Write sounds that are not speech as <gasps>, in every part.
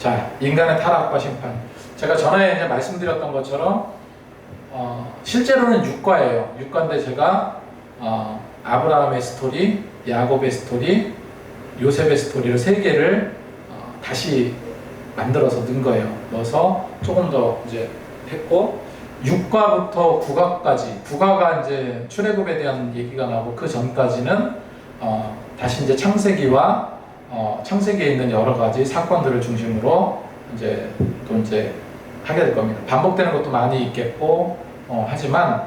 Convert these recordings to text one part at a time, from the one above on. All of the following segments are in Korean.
자, 인간의 타락과 심판. 제가 전에 이제 말씀드렸던 것처럼 어, 실제로는 육과예요. 육과인데 제가 어, 아브라함의 스토리, 야곱의 스토리, 요셉의 스토리를 세 개를 어, 다시 만들어서 넣은 거예요. 넣어서 조금 더 이제 했고 6과부터 9과까지 9과가 이제 출애굽에 대한 얘기가 나오고 그 전까지는 어, 다시 이제 창세기와 어, 창세기에 있는 여러 가지 사건들을 중심으로 이제 또 이제 하게 될 겁니다. 반복되는 것도 많이 있겠고 어, 하지만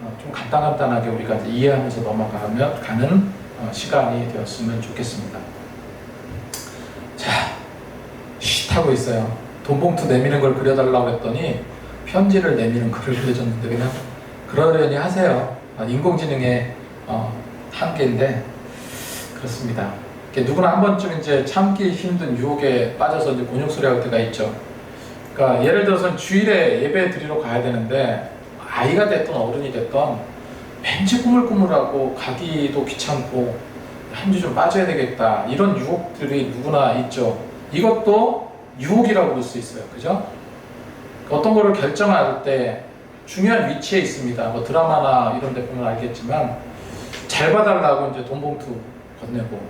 어, 좀 간단간단하게 우리가 이제 이해하면서 넘어가면 가는 어, 시간이 되었으면 좋겠습니다. 자, 쉿 하고 있어요. 돈봉투 내미는 걸 그려달라고 했더니 편지를 내미는 글을 그려줬는데 그냥 그러려니 하세요. 아, 인공지능의 어, 한계인데 그렇습니다. 누구나 한 번쯤 이제 참기 힘든 유혹에 빠져서 이제 곤욕소리 할 때가 있죠. 그러니까 예를 들어서 주일에 예배 드리러 가야 되는데 아이가 됐던 어른이 됐던 왠지 꾸물꾸물하고 가기도 귀찮고 한 주 좀 빠져야 되겠다 이런 유혹들이 누구나 있죠. 이것도 유혹이라고 볼 수 있어요. 그죠? 어떤 거를 결정할 때 중요한 위치에 있습니다. 뭐 드라마나 이런 데 보면 알겠지만 잘 봐달라고 이제 돈 봉투 건네고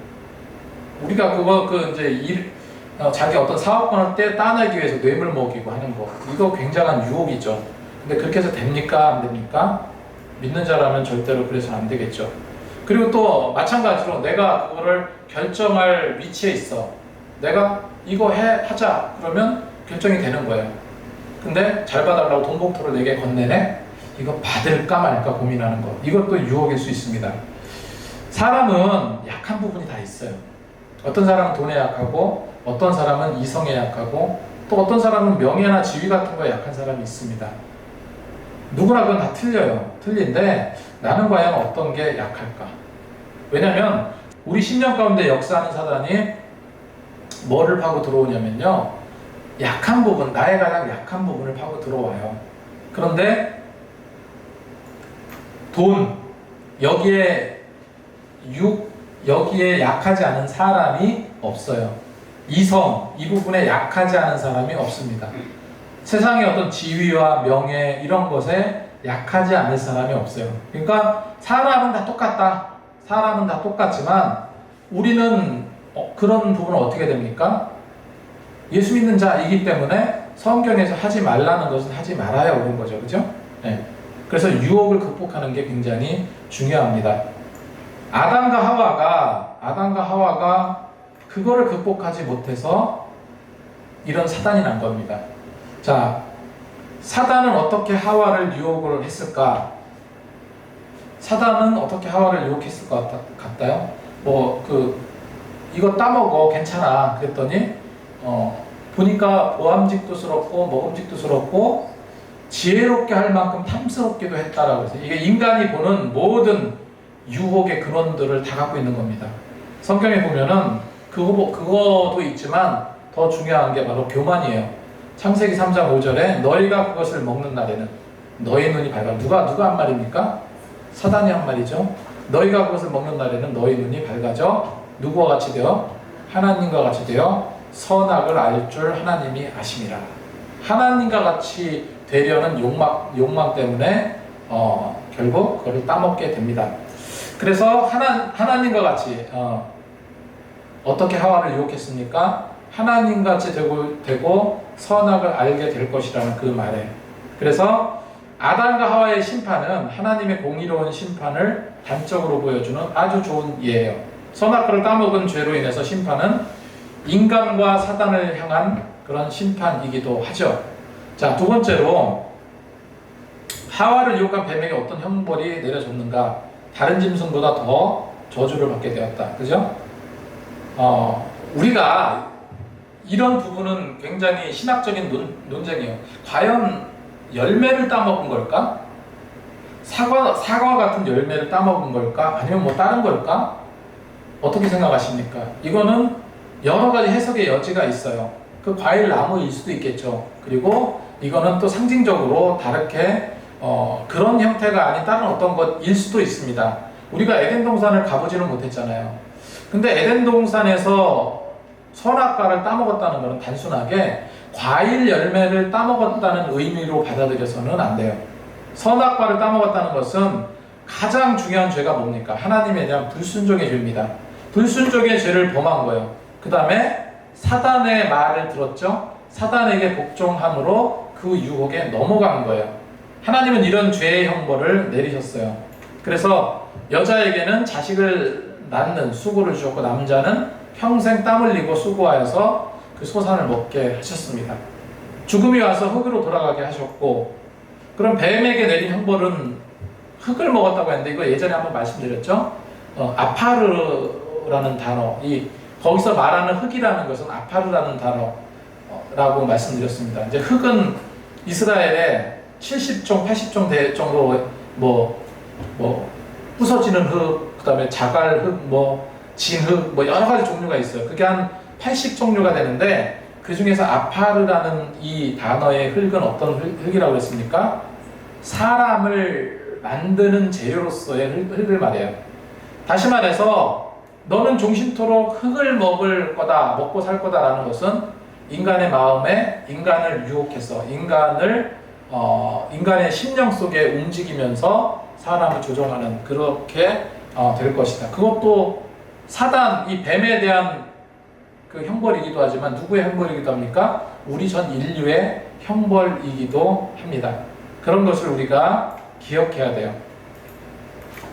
우리가 그거 그 이제 일 어, 자기 어떤 사업권을 떼 따내기 위해서 뇌물 먹이고 하는 거 이거 굉장한 유혹이죠. 근데 그렇게 해서 됩니까 안 됩니까? 믿는 자라면 절대로 그래서 안 되겠죠. 그리고 또 마찬가지로 내가 그거를 결정할 위치에 있어. 내가 이거 해 하자 그러면 결정이 되는 거예요. 근데 잘 봐달라고 돈 봉투를 내게 건네네. 이거 받을까 말까 고민하는 거. 이것도 유혹일 수 있습니다. 사람은 약한 부분이 다 있어요. 어떤 사람은 돈에 약하고, 어떤 사람은 이성에 약하고, 또 어떤 사람은 명예나 지위 같은 거에 약한 사람이 있습니다. 누구나 그건 다 틀려요. 틀린데 나는 과연 어떤 게 약할까? 왜냐면 우리 10년 가운데 역사하는 사단이 뭐를 파고 들어오냐면요. 약한 부분, 나의 가장 약한 부분을 파고 들어와요. 그런데 돈, 여기에 육, 여기에 약하지 않은 사람이 없어요. 이성, 이 부분에 약하지 않은 사람이 없습니다. 세상의 어떤 지위와 명예, 이런 것에 약하지 않을 사람이 없어요. 그러니까 사람은 다 똑같다. 사람은 다 똑같지만 우리는 어, 그런 부분은 어떻게 됩니까? 예수 믿는 자이기 때문에 성경에서 하지 말라는 것은 하지 말아야 옳은 거죠. 그죠? 네. 그래서 유혹을 극복하는 게 굉장히 중요합니다. 아담과 하와가 아담과 하와가 그거를 극복하지 못해서 이런 사단이 난 겁니다. 자, 사단은 어떻게 하와를 유혹을 했을까? 사단은 어떻게 하와를 유혹했을 것 같, 같아요? 뭐 그 이거 따먹어 괜찮아 그랬더니 어, 보니까 보암직도스럽고 먹음직도스럽고 지혜롭게 할 만큼 탐스럽기도 했다라고 해서 이게 인간이 보는 모든 유혹의 근원들을 다 갖고 있는 겁니다. 성경에 보면은 그거 그거도 있지만 더 중요한 게 바로 교만이에요. 창세기 3장 5절에 너희가 그것을 먹는 날에는 너희 눈이 밝아 누가 누가 한 말입니까? 사단이 한 말이죠. 너희가 그것을 먹는 날에는 너희 눈이 밝아져 누구와 같이 되어 하나님과 같이 되어 선악을 알 줄 하나님이 아심이라. 하나님과 같이 되려는 욕망 욕망 때문에 어, 결국 그거를 따먹게 됩니다. 그래서 하나 하나님과 같이 어, 어떻게 하와를 유혹했습니까? 하나님 같이 되고 되고 선악을 알게 될 것이라는 그 말에. 그래서 아담과 하와의 심판은 하나님의 공의로운 심판을 단적으로 보여주는 아주 좋은 예예요. 선악과를 따먹은 죄로 인해서 심판은 인간과 사단을 향한 그런 심판이기도 하죠. 자, 두 번째로 하와를 유혹한 뱀에게 어떤 형벌이 내려졌는가? 다른 짐승보다 더 저주를 받게 되었다. 그죠? 어, 우리가 이런 부분은 굉장히 신학적인 논, 논쟁이에요. 과연 열매를 따먹은 걸까? 사과, 사과 같은 열매를 따먹은 걸까? 아니면 뭐 다른 걸까? 어떻게 생각하십니까? 이거는 여러 가지 해석의 여지가 있어요. 그 과일 나무일 수도 있겠죠. 그리고 이거는 또 상징적으로 다르게 어, 그런 형태가 아닌 다른 어떤 것일 수도 있습니다. 우리가 에덴 동산을 가보지는 못했잖아요. 근데 에덴 동산에서 선악과를 따먹었다는 것은 단순하게 과일 열매를 따먹었다는 의미로 받아들여서는 안 돼요. 선악과를 따먹었다는 것은 가장 중요한 죄가 뭡니까? 하나님에 대한 불순종의 죄입니다. 불순종의 죄를 범한 거예요. 그 다음에 사단의 말을 들었죠? 사단에게 복종함으로 그 유혹에 넘어간 거예요. 하나님은 이런 죄의 형벌을 내리셨어요. 그래서 여자에게는 자식을 낳는 수고를 주셨고 남자는 평생 땀 흘리고 수고하여서 그 소산을 먹게 하셨습니다. 죽음이 와서 흙으로 돌아가게 하셨고 그럼 뱀에게 내린 형벌은 흙을 먹었다고 했는데 이거 예전에 한번 말씀드렸죠. 어, 아파르라는 단어, 이 거기서 말하는 흙이라는 것은 아파르라는 단어라고 말씀드렸습니다. 이제 흙은 이스라엘에 70종, 80종 대 정도 뭐, 뭐 부서지는 흙, 그 다음에 자갈 흙, 뭐 진 흙, 뭐 여러 가지 종류가 있어요. 그게 한 80 종류가 되는데 그 중에서 아파르라는 이 단어의 흙은 어떤 흙, 흙이라고 그랬습니까? 사람을 만드는 재료로서의 흙, 흙을 말해요. 다시 말해서 너는 종신토록 흙을 먹을 거다, 먹고 살 거다라는 것은 인간의 마음에 인간을 유혹해서 인간을 어, 인간의 심령 속에 움직이면서 사람을 조종하는 그렇게 어, 될 것이다. 그것도 사단 이 뱀에 대한 그 형벌이기도 하지만 누구의 형벌이기도 합니까? 우리 전 인류의 형벌이기도 합니다. 그런 것을 우리가 기억해야 돼요.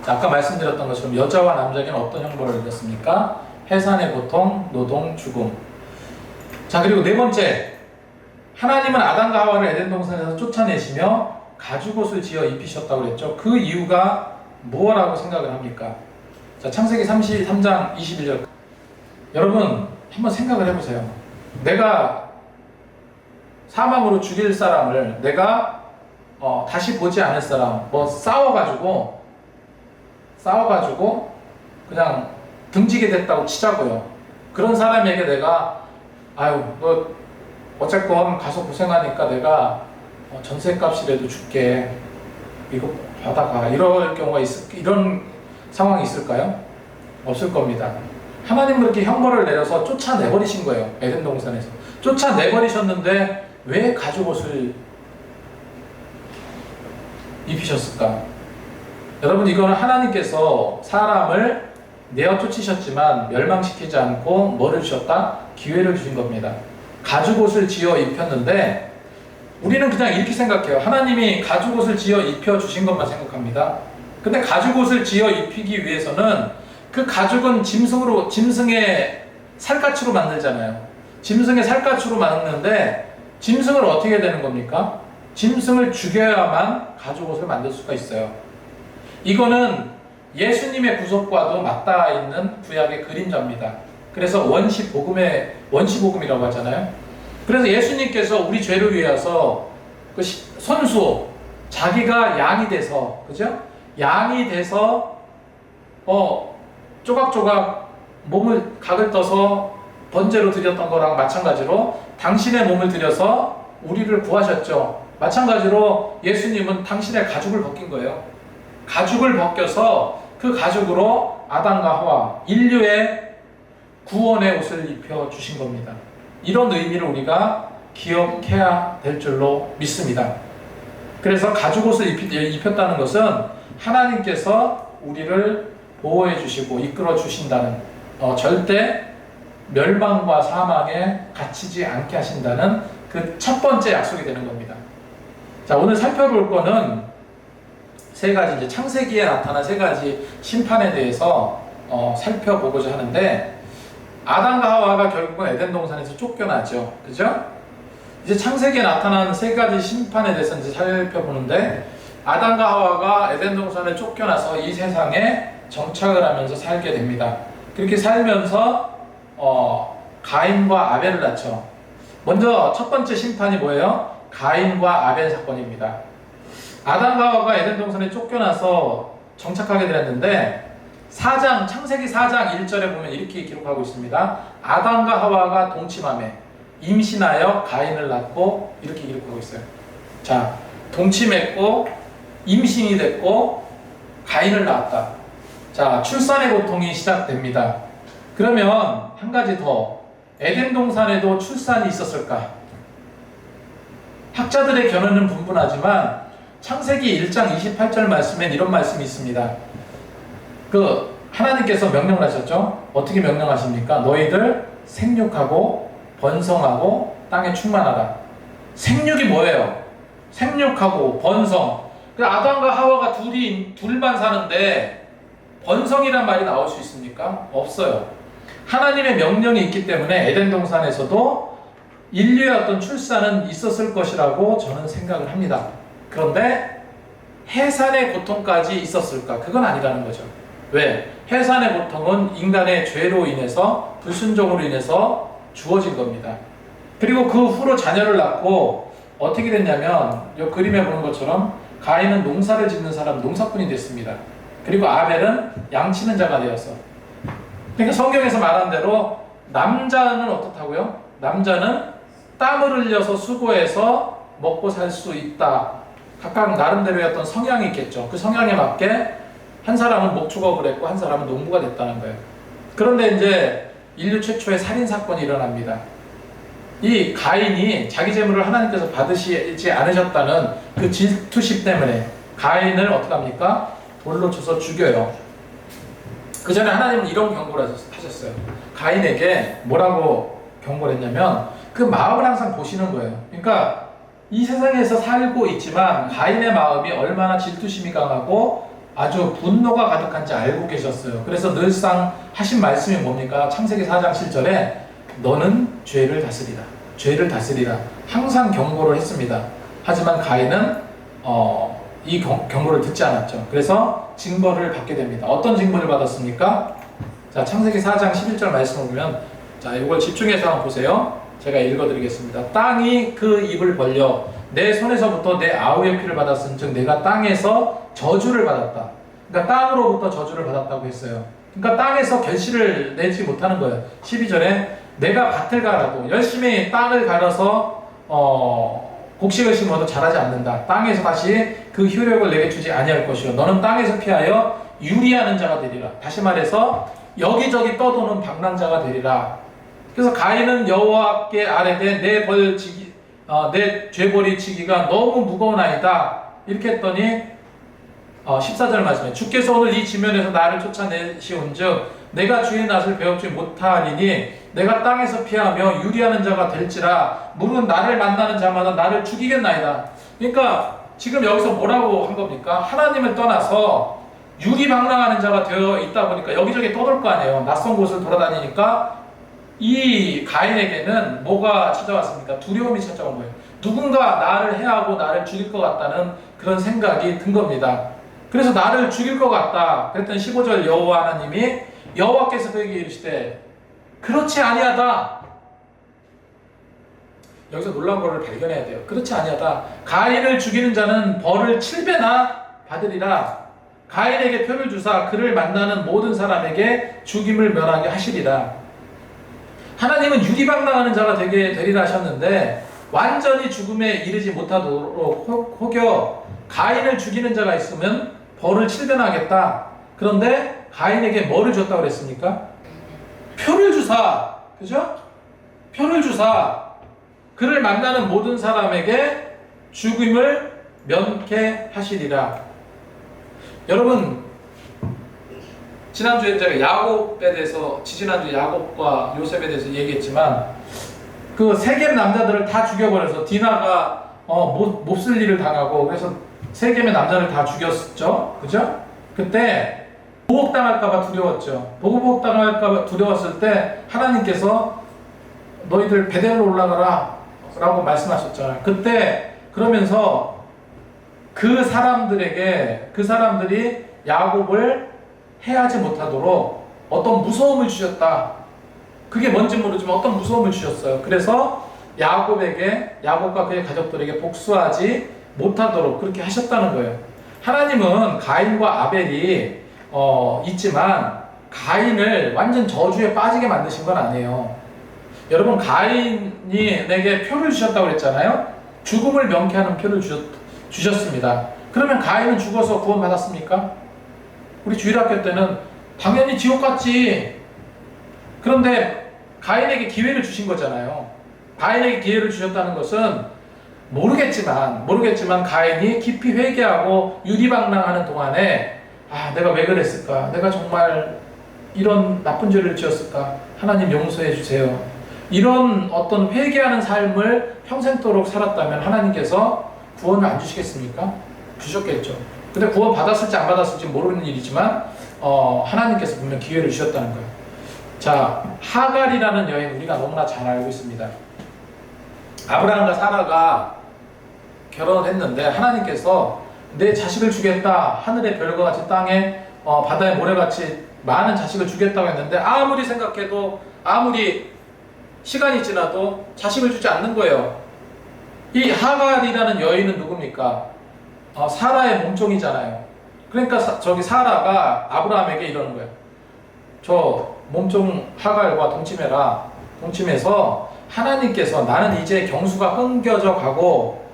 자, 아까 말씀드렸던 것처럼 여자와 남자에게는 어떤 형벌을 받았습니까? 해산의 고통, 노동, 죽음. 자, 그리고 네 번째. 하나님은 아담과 하와를 에덴 동산에서 쫓아내시며 가죽옷을 지어 입히셨다고 그랬죠. 그 이유가 뭐라고 생각을 합니까? 자, 창세기 33장 21절. 여러분, 한번 생각을 해보세요. 내가 사망으로 죽일 사람을 내가 어, 다시 보지 않을 사람, 뭐 싸워가지고 싸워가지고 그냥 등지게 됐다고 치자고요. 그런 사람에게 내가 아유 너 어쨌건 가서 고생하니까 내가 어, 전세값이라도 줄게 이거 받아가 이럴 경우가 있 이런 상황이 있을까요? 없을 겁니다. 하나님 그렇게 형벌을 내려서 쫓아내버리신 거예요. 에덴 동산에서 쫓아내버리셨는데 왜 가죽 옷을 입히셨을까? 여러분 이거는 하나님께서 사람을 내어 쫓으셨지만 멸망시키지 않고 뭐를 주셨다? 기회를 주신 겁니다. 가죽옷을 지어 입혔는데 우리는 그냥 이렇게 생각해요. 하나님이 가죽옷을 지어 입혀 주신 것만 생각합니다. 근데 가죽옷을 지어 입히기 위해서는 그 가죽은 짐승으로 짐승의 살갗으로 만들잖아요. 짐승의 살갗으로 만드는데 짐승을 어떻게 되는 겁니까? 짐승을 죽여야만 가죽옷을 만들 수가 있어요. 이거는 예수님의 구속과도 맞닿아 있는 구약의 그림자입니다. 그래서 원시 복음의 원시 복음이라고 하잖아요. 그래서 예수님께서 우리 죄를 위해서 그 손수 자기가 양이 돼서 그죠? 양이 돼서 어 조각조각 몸을 각을 떠서 번제로 드렸던 거랑 마찬가지로 당신의 몸을 들여서 우리를 구하셨죠. 마찬가지로 예수님은 당신의 가죽을 벗긴 거예요. 가죽을 벗겨서 그 가죽으로 아담과 하와 인류의 구원의 옷을 입혀 주신 겁니다. 이런 의미를 우리가 기억해야 될 줄로 믿습니다. 그래서 가죽 옷을 입혔다는 것은 하나님께서 우리를 보호해 주시고 이끌어 주신다는 어, 절대 멸망과 사망에 갇히지 않게 하신다는 그 첫 번째 약속이 되는 겁니다. 자, 오늘 살펴볼 거는 세 가지 이제 창세기에 나타난 세 가지 심판에 대해서 어, 살펴보고자 하는데 아담과 하와가 결국은 에덴 동산에서 쫓겨나죠. 그죠? 이제 창세기에 나타난 세 가지 심판에 대해서 이제 살펴보는데 아담과 하와가 에덴 동산에 쫓겨나서 이 세상에 정착을 하면서 살게 됩니다. 그렇게 살면서 어, 가인과 아벨을 낳죠. 먼저 첫 번째 심판이 뭐예요? 가인과 아벨 사건입니다. 아담과 하와가 에덴 동산에 쫓겨나서 정착하게 되었는데 4장 창세기 4장 1절에 보면 이렇게 기록하고 있습니다. 아담과 하와가 동침함에 임신하여 가인을 낳고 이렇게 기록하고 있어요. 자, 동침했고 임신이 됐고 가인을 낳았다. 자, 출산의 고통이 시작됩니다. 그러면 한 가지 더 에덴 동산에도 출산이 있었을까? 학자들의 견해는 분분하지만 창세기 1장 28절 말씀엔 이런 말씀이 있습니다. 그 하나님께서 명령을 하셨죠. 어떻게 명령하십니까? 너희들 생육하고 번성하고 땅에 충만하라. 생육이 뭐예요? 생육하고 번성. 그 아담과 하와가 둘이 둘만 사는데 번성이란 말이 나올 수 있습니까? 없어요. 하나님의 명령이 있기 때문에 에덴 동산에서도 인류의 어떤 출산은 있었을 것이라고 저는 생각을 합니다. 그런데 해산의 고통까지 있었을까? 그건 아니라는 거죠. 왜? 해산의 고통은 인간의 죄로 인해서 불순종으로 인해서 주어진 겁니다. 그리고 그 후로 자녀를 낳고 어떻게 됐냐면 이 그림에 보는 것처럼 가인은 농사를 짓는 사람 농사꾼이 됐습니다. 그리고 아벨은 양치는 자가 되어서 그러니까 성경에서 말한 대로 남자는 어떻다고요? 남자는 땀을 흘려서 수고해서 먹고 살 수 있다. 각각 나름대로의 어떤 성향이 있겠죠. 그 성향에 맞게 한 사람은 목축업을 했고 한 사람은 농부가 됐다는 거예요. 그런데 이제 인류 최초의 살인 사건이 일어납니다. 이 가인이 자기 재물을 하나님께서 받으시지 않으셨다는 그 질투심 때문에 가인을 어떻게 합니까? 돌로 쳐서 죽여요. 그 전에 하나님은 이런 경고를 하셨어요. 가인에게 뭐라고 경고를 했냐면 그 마음을 항상 보시는 거예요. 그러니까 이 세상에서 살고 있지만 가인의 마음이 얼마나 질투심이 강하고 아주 분노가 가득한지 알고 계셨어요. 그래서 늘상 하신 말씀이 뭡니까? 창세기 4장 7절에 너는 죄를 다스리라. 죄를 다스리라. 항상 경고를 했습니다. 하지만 가인은 어, 이 경, 경고를 듣지 않았죠. 그래서 징벌을 받게 됩니다. 어떤 징벌을 받았습니까? 자, 창세기 4장 11절 말씀을 보면 자, 이걸 집중해서 한번 보세요. 제가 읽어드리겠습니다. 땅이 그 입을 벌려 내 손에서부터 내 아우의 피를 받았은 즉 내가 땅에서 저주를 받았다. 그러니까 땅으로부터 저주를 받았다고 했어요. 그러니까 땅에서 결실을 내지 못하는 거예요. 12절에 내가 밭을 갈아도 열심히 땅을 갈아서 어, 곡식을 심어도 자라지 않는다. 땅에서 다시 그 효력을 내게 주지 아니할 것이요. 너는 땅에서 피하여 유리하는 자가 되리라. 다시 말해서 여기저기 떠도는 방랑자가 되리라. 그래서 가인은 여호와께 아뢰되 내 벌 지기 어, 내 죄벌이 지기가 너무 무거운 아이다. 이렇게 했더니 어, 14절 말씀에 주께서 오늘 이 지면에서 나를 쫓아내시온즉 내가 주의 낯을 배웁지 못하리니 내가 땅에서 피하며 유리하는 자가 될지라 물은 나를 만나는 자마다 나를 죽이겠나이다. 그러니까 지금 여기서 뭐라고 한 겁니까? 하나님을 떠나서 유리방랑하는 자가 되어 있다 보니까 여기저기 떠돌 거 아니에요. 낯선 곳을 돌아다니니까 이 가인에게는 뭐가 찾아왔습니까? 두려움이 찾아온 거예요. 누군가 나를 해하고 나를 죽일 것 같다는 그런 생각이 든 겁니다. 그래서 나를 죽일 것 같다. 그랬더니 15절 여호와 하나님이 여호와께서 그에게 이르시되 그렇지 아니하다. 여기서 놀라운 것을 발견해야 돼요. 그렇지 아니하다. 가인을 죽이는 자는 벌을 7배나 받으리라. 가인에게 표를 주사 그를 만나는 모든 사람에게 죽임을 면하게 하시리라. 하나님은 유리방랑하는 자가 되게 되리라 하셨는데 완전히 죽음에 이르지 못하도록 혹여 가인을 죽이는 자가 있으면 벌을 7배나 하겠다. 그런데 가인에게 뭐를 줬다고 그랬습니까? 표를 주사. 그죠? 표를 주사. 그를 만나는 모든 사람에게 죽임을 면케 하시리라. 여러분 지난주에 제가 야곱에 대해서 지지난주 야곱과 요셉에 대해서 얘기했지만 그 세겜 남자들을 다 죽여버려서 디나가 어, 못, 몹쓸 일을 당하고 그래서 세겜의 남자를 다 죽였죠. 그죠? 그때 보복당할까봐 두려웠죠. 보복당할까봐 두려웠을 때 하나님께서 너희들 베델로 올라가라 라고 말씀하셨잖아요. 그때 그러면서 그 사람들에게 그 사람들이 야곱을 해하지 못하도록 어떤 무서움을 주셨다. 그게 뭔지 모르지만 어떤 무서움을 주셨어요. 그래서 야곱에게 야곱과 그의 가족들에게 복수하지 못하도록 그렇게 하셨다는 거예요. 하나님은 가인과 아벨이 어, 있지만 가인을 완전 저주에 빠지게 만드신 건 아니에요. 여러분 가인이 내게 표를 주셨다고 그랬잖아요. 죽음을 명쾌하는 표를 주셨, 주셨습니다. 그러면 가인은 죽어서 구원받았습니까? 우리 주일학교 때는 당연히 지옥 갔지. 그런데 가인에게 기회를 주신 거잖아요. 가인에게 기회를 주셨다는 것은 모르겠지만 모르겠지만 가인이 깊이 회개하고 유리방랑하는 동안에 아 내가 왜 그랬을까? 내가 정말 이런 나쁜 죄를 지었을까? 하나님 용서해 주세요. 이런 어떤 회개하는 삶을 평생도록 살았다면 하나님께서 구원을 안 주시겠습니까? 주셨겠죠. 근데 구원 받았을지 안 받았을지 모르는 일이지만 어, 하나님께서 분명 기회를 주셨다는 거예요. 자, 하갈이라는 여인 우리가 너무나 잘 알고 있습니다. 아브라함과 사라가 결혼했는데 하나님께서 내 자식을 주겠다 하늘의 별과 같이 땅에 어, 바다의 모래같이 많은 자식을 주겠다고 했는데 아무리 생각해도 아무리 시간이 지나도 자식을 주지 않는 거예요. 이 하갈이라는 여인은 누굽니까? 어, 사라의 몸종이잖아요. 그러니까 사- 저기 사라가 아브라함에게 이러는 거예요. 저 몸종 하갈과 동침해라. 동침해서 하나님께서 나는 이제 경수가 끊겨져 가고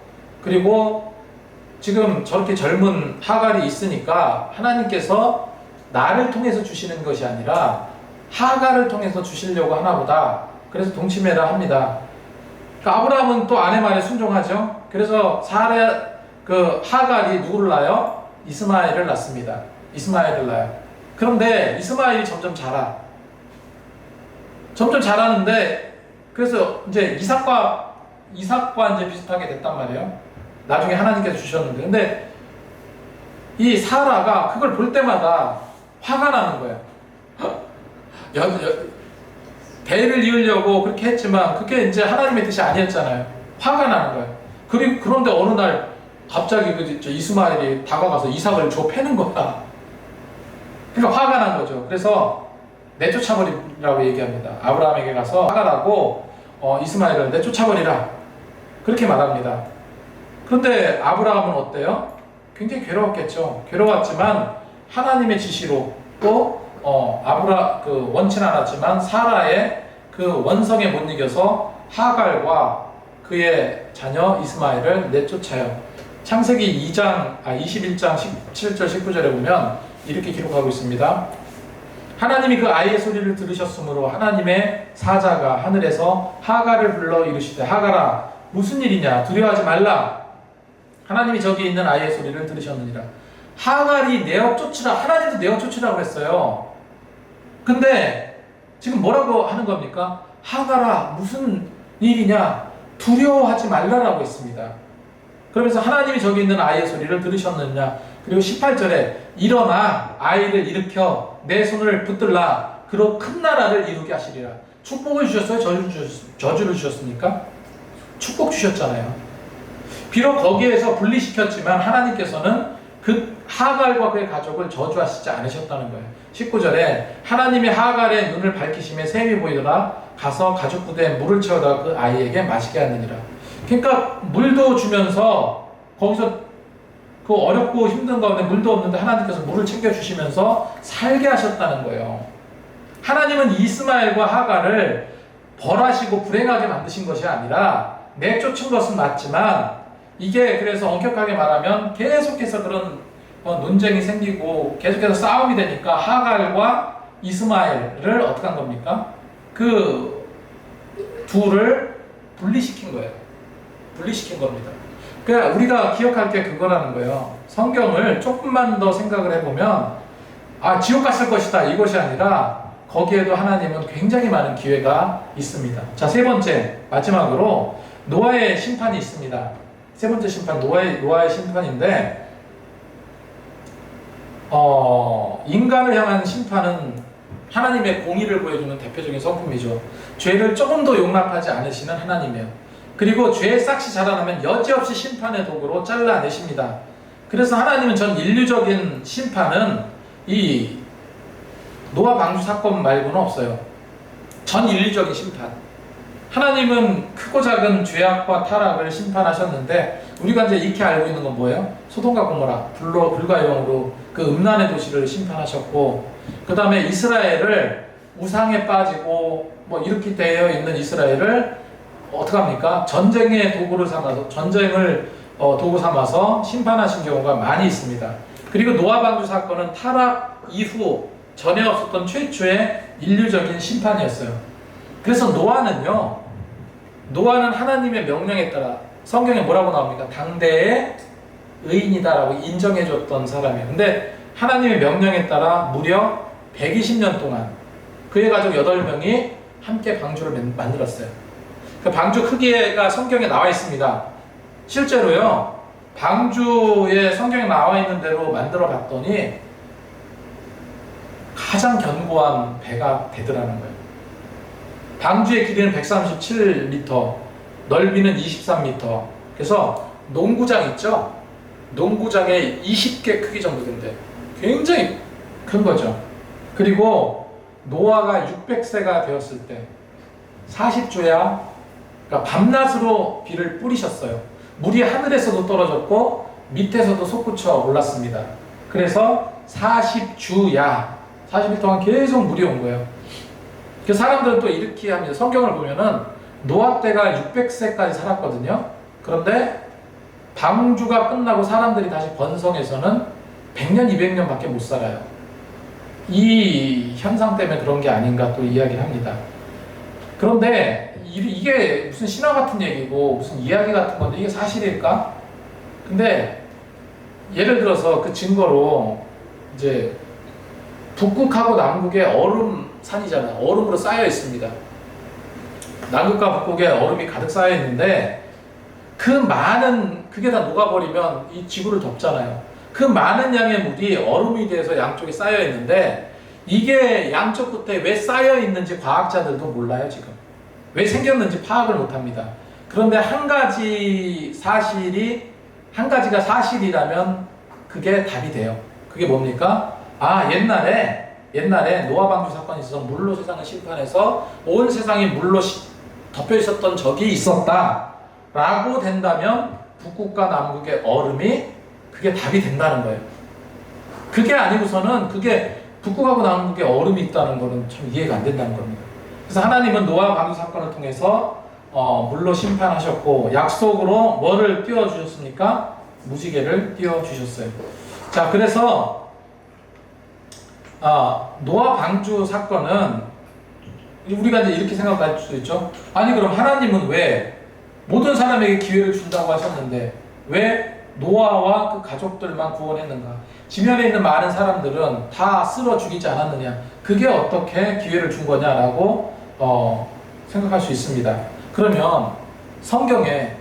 그리고 지금 저렇게 젊은 하갈이 있으니까 하나님께서 나를 통해서 주시는 것이 아니라 하갈을 통해서 주시려고 하나보다 그래서 동침해라 합니다. 그러니까 아브라함은 또 아내 말에 순종하죠. 그래서 사라 그 하갈이 누구를 낳아요? 이스마엘을 낳습니다. 이스마엘을 낳아요. 그런데 이스마엘이 점점 자라. 점점 자라는데 그래서 이제 이삭과 이삭과 이제 비슷하게 됐단 말이에요. 나중에 하나님께서 주셨는데 근데 이 사라가 그걸 볼 때마다 화가 나는 거예요. <gasps> 여, 여, 배를 이으려고 그렇게 했지만 그게 이제 하나님의 뜻이 아니었잖아요. 화가 나는 거예요. 그리고 그런데 어느 날 갑자기 그저 이스마엘이 다가가서 이삭을 줘 패는 거야. 그러니까 화가 난 거죠. 그래서 내쫓아버리라고 얘기합니다. 아브라함에게 가서 화가 나고 어, 이스마엘을 내쫓아버리라. 그렇게 말합니다. 그런데 아브라함은 어때요? 굉장히 괴로웠겠죠. 괴로웠지만 하나님의 지시로 또 어, 아브라 그 원치는 않았지만 사라의 그 원성에 못 이겨서 하갈과 그의 자녀 이스마엘을 내쫓아요. 창세기 2장 아 21장 17절 19절에 보면 이렇게 기록하고 있습니다. 하나님이 그 아이의 소리를 들으셨으므로 하나님의 사자가 하늘에서 하갈을 불러 이르시되 하갈아 무슨 일이냐? 두려워하지 말라. 하나님이 저기 있는 아이의 소리를 들으셨느니라. 하갈이 내어 쫓으라 하나님도 내어 쫓으라고 했어요. 근데 지금 뭐라고 하는 겁니까 하갈아 무슨 일이냐? 두려워하지 말라라고 했습니다 그러면서 하나님이 저기 있는 아이의 소리를 들으셨느냐? 그리고 18절에 일어나 아이를 일으켜 내 손을 붙들라. 그로 큰 나라를 이루게 하시리라. 축복을 주셨어요? 저주를, 주셨, 저주를 주셨습니까? 축복 주셨잖아요. 비록 거기에서 분리시켰지만 하나님께서는 그 하갈과 그의 가족을 저주하시지 않으셨다는 거예요. 19절에 하나님이 하갈의 눈을 밝히심에 샘이 보이더라. 가서 가죽 부대에 물을 채워다 그 아이에게 마시게 하느니라 그러니까 물도 주면서 거기서 그 어렵고 힘든 가운데 물도 없는데 하나님께서 물을 챙겨주시면서 살게 하셨다는 거예요. 하나님은 이스마엘과 하갈을 벌하시고 불행하게 만드신 것이 아니라 내쫓은 것은 맞지만 이게 그래서 엄격하게 말하면 계속해서 그런 어, 논쟁이 생기고 계속해서 싸움이 되니까 하갈과 이스마엘을 어떻게 한 겁니까? 그 둘을 분리시킨 거예요. 분리시킨 겁니다. 그러니까 우리가 기억할 게 그거라는 거예요. 성경을 조금만 더 생각을 해보면 아 지옥 갔을 것이다 이것이 아니라 거기에도 하나님은 굉장히 많은 기회가 있습니다. 자 세 번째 마지막으로 노아의 심판이 있습니다. 세 번째 심판 노아의 노아의 심판인데 어 인간을 향한 심판은 하나님의 공의를 보여주는 대표적인 성품이죠. 죄를 조금 더 용납하지 않으시는 하나님이에요. 그리고 죄의 싹이 자라나면 여지없이 심판의 도구로 잘라내십니다. 그래서 하나님은 전 인류적인 심판은 이 노아 방주 사건 말고는 없어요. 전 인류적인 심판. 하나님은 크고 작은 죄악과 타락을 심판하셨는데 우리가 이제 익히 알고 있는 건 뭐예요? 소돔과 고모라 불로 불과 영으로 그 음란의 도시를 심판하셨고 그 다음에 이스라엘을 우상에 빠지고 뭐 이렇게 되어 있는 이스라엘을 어떻게 합니까? 전쟁의 도구를 삼아서 전쟁을 어, 도구 삼아서 심판하신 경우가 많이 있습니다. 그리고 노아 방주 사건은 타락 이후 전에 없었던 최초의 인류적인 심판이었어요. 그래서 노아는요. 노아는 하나님의 명령에 따라 성경에 뭐라고 나옵니까? 당대의 의인이다라고 인정해줬던 사람이에요. 근데 하나님의 명령에 따라 무려 120년 동안 그의 가족 8명이 함께 방주를 만- 만들었어요. 그 방주 크기가 성경에 나와 있습니다. 실제로요, 방주에 성경에 나와 있는 대로 만들어 봤더니 가장 견고한 배가 되더라는 거예요. 방주의 길이는 137m, 넓이는 23m. 그래서 농구장 있죠? 농구장의 20개 크기 정도 된대. 굉장히 큰 거죠. 그리고 노아가 600세가 되었을 때 40주야 그러니까 밤낮으로 비를 뿌리셨어요. 물이 하늘에서도 떨어졌고 밑에서도 솟구쳐 올랐습니다. 그래서 40주야 40일 동안 계속 물이 온 거예요. 그 사람들은 또 이렇게 합니다. 성경을 보면은 노아 때가 600세까지 살았거든요. 그런데 방주가 끝나고 사람들이 다시 번성해서는 100년, 200년밖에 못 살아요. 이 현상 때문에 그런 게 아닌가 또 이야기를 합니다. 그런데 이- 이게 무슨 신화 같은 얘기고 무슨 이야기 같은 건데 이게 사실일까? 근데 예를 들어서 그 증거로 이제 북극하고 남극에 얼음 산이잖아요. 얼음으로 쌓여 있습니다. 남극과 북극에 얼음이 가득 쌓여 있는데 그 많은 그게 다 녹아버리면 이 지구를 덮잖아요. 그 많은 양의 물이 얼음이 돼서 양쪽에 쌓여 있는데 이게 양쪽 끝에 왜 쌓여 있는지 과학자들도 몰라요 지금. 왜 생겼는지 파악을 못 합니다. 그런데 한 가지 사실이 한 가지가 사실이라면 그게 답이 돼요. 그게 뭡니까? 아 옛날에 옛날에 노아 방주 사건이 있어서 물로 세상을 심판해서 온 세상이 물로 시- 덮여 있었던 적이 있었다 라고 된다면 북극과 남극의 얼음이 그게 답이 된다는 거예요. 그게 아니고서는 그게 북극하고 남극에 얼음이 있다는 거는 참 이해가 안 된다는 겁니다. 그래서 하나님은 노아 방주 사건을 통해서 어, 물로 심판하셨고 약속으로 뭐를 띄워 주셨습니까? 무지개를 띄워 주셨어요. 자, 그래서 아, 노아 방주 사건은 우리가 이제 이렇게 생각할 수도 있죠. 아니 그럼 하나님은 왜 모든 사람에게 기회를 준다고 하셨는데 왜 노아와 그 가족들만 구원했는가? 지면에 있는 많은 사람들은 다 쓸어 죽이지 않았느냐? 그게 어떻게 기회를 준 거냐라고 어, 생각할 수 있습니다. 그러면 성경에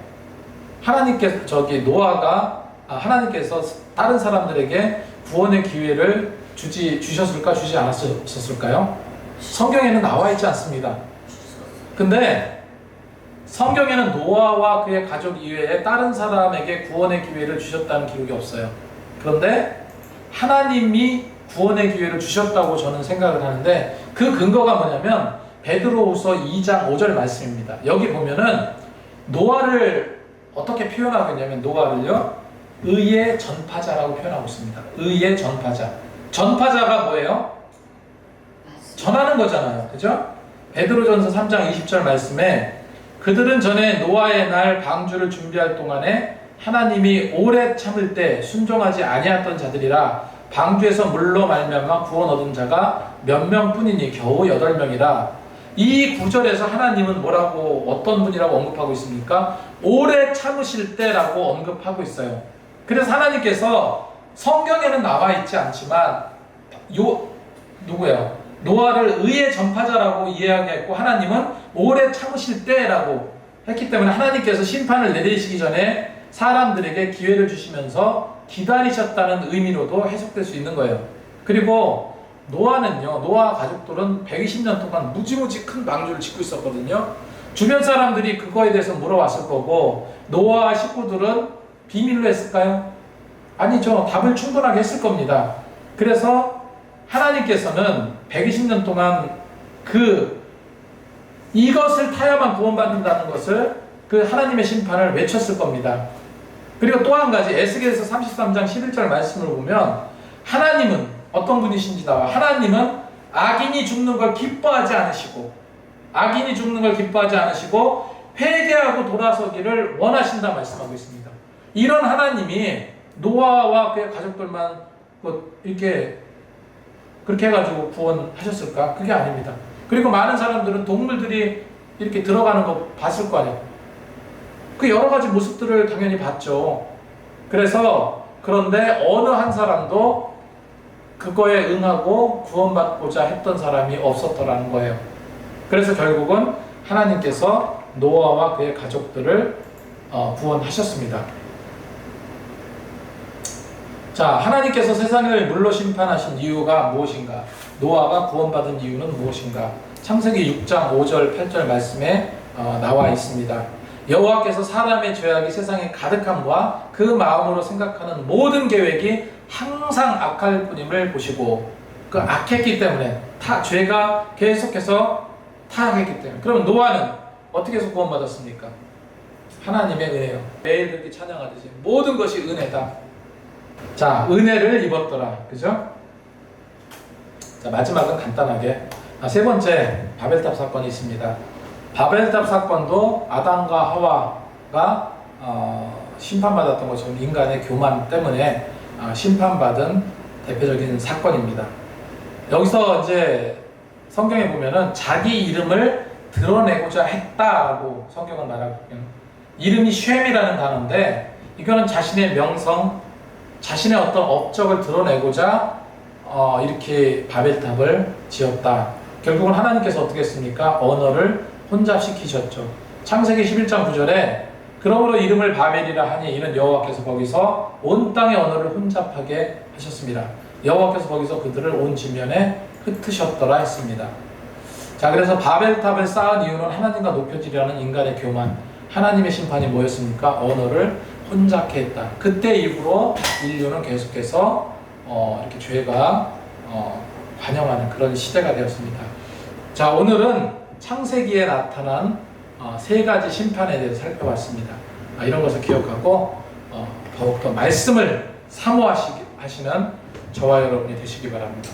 하나님께서 저기 노아가 아, 하나님께서 다른 사람들에게 구원의 기회를 주지 주셨을까 주지 않았을까요? 성경에는 나와 있지 않습니다. 근데 성경에는 노아와 그의 가족 이외에 다른 사람에게 구원의 기회를 주셨다는 기록이 없어요. 그런데 하나님이 구원의 기회를 주셨다고 저는 생각을 하는데 그 근거가 뭐냐면 베드로후서 2장 5절 말씀입니다. 여기 보면은 노아를 어떻게 표현하고 있냐면 노아를요 의의 전파자라고 표현하고 있습니다. 의의 전파자. 전파자가 뭐예요? 전하는 거잖아요. 그죠? 베드로전서 3장 20절 말씀에 그들은 전에 노아의 날 방주를 준비할 동안에 하나님이 오래 참을 때 순종하지 아니했던 자들이라 방주에서 물로 말미암아 구원 얻은 자가 몇 명뿐이니 겨우 여덟 명이라 이 구절에서 하나님은 뭐라고 어떤 분이라고 언급하고 있습니까? 오래 참으실 때라고 언급하고 있어요. 그래서 하나님께서 성경에는 나와 있지 않지만 요 누구예요? 노아를 의의 전파자라고 이해하겠고 하나님은 오래 참으실 때라고 했기 때문에 하나님께서 심판을 내리시기 전에 사람들에게 기회를 주시면서 기다리셨다는 의미로도 해석될 수 있는 거예요. 그리고 노아는요, 노아 가족들은 120년 동안 무지무지 큰 방주를 짓고 있었거든요. 주변 사람들이 그거에 대해서 물어왔을 거고, 노아 식구들은 비밀로 했을까요? 아니죠. 답을 충분하게 했을 겁니다. 그래서 하나님께서는 120년 동안 그 이것을 타야만 구원받는다는 것을 그 하나님의 심판을 외쳤을 겁니다. 그리고 또 한 가지 에스겔서 33장 11절 말씀을 보면 하나님은 어떤 분이신지 나와 하나님은 악인이 죽는 걸 기뻐하지 않으시고 악인이 죽는 걸 기뻐하지 않으시고 회개하고 돌아서기를 원하신다 말씀하고 있습니다. 이런 하나님이 노아와 그의 가족들만 뭐 이렇게 그렇게 해가지고 구원하셨을까? 그게 아닙니다. 그리고 많은 사람들은 동물들이 이렇게 들어가는 거 봤을 거 아니에요. 그 여러 가지 모습들을 당연히 봤죠. 그래서 그런데 어느 한 사람도 그거에 응하고 구원받고자 했던 사람이 없었더라는 거예요. 그래서 결국은 하나님께서 노아와 그의 가족들을 어, 구원하셨습니다. 자, 하나님께서 세상을 물로 심판하신 이유가 무엇인가? 노아가 구원받은 이유는 무엇인가? 창세기 6장 5절 8절 말씀에 어, 나와 있습니다. 여호와께서 사람의 죄악이 세상에 가득함과 그 마음으로 생각하는 모든 계획이 항상 악할 뿐임을 보시고 그 악했기 때문에 타 죄가 계속해서 타락했기 때문에 그러면 노아는 어떻게 해서 구원받았습니까? 하나님의 은혜요. 매일 그렇게 찬양하듯이 모든 것이 은혜다. 자, 은혜를 입었더라. 그죠? 자, 마지막은 간단하게. 아, 세 번째, 바벨탑 사건이 있습니다. 바벨탑 사건도 아담과 하와가 어, 심판받았던 것처럼 인간의 교만 때문에 어, 심판받은 대표적인 사건입니다. 여기서 이제 성경에 보면은 자기 이름을 드러내고자 했다라고 성경은 말하거든요. 이름이 쉔이라는 단어인데 이거는 자신의 명성, 자신의 어떤 업적을 드러내고자 어, 이렇게 바벨탑을 지었다. 결국은 하나님께서 어떻게 했습니까? 언어를 혼잡시키셨죠. 창세기 11장 9절에 그러므로 이름을 바벨이라 하니 이는 여호와께서 거기서 온 땅의 언어를 혼잡하게 하셨습니다. 여호와께서 거기서 그들을 온 지면에 흩으셨더라 했습니다. 자, 그래서 바벨탑을 쌓은 이유는 하나님과 높여지려는 인간의 교만, 하나님의 심판이 뭐였습니까? 언어를 혼잡케 했다. 그때 이후로 인류는 계속해서 어, 이렇게 죄가 어, 관영하는 그런 시대가 되었습니다. 자, 오늘은 창세기에 나타난 어, 세 가지 심판에 대해서 살펴봤습니다. 아, 이런 것을 기억하고 어, 더욱더 말씀을 사모하시는 저와 여러분이 되시기 바랍니다.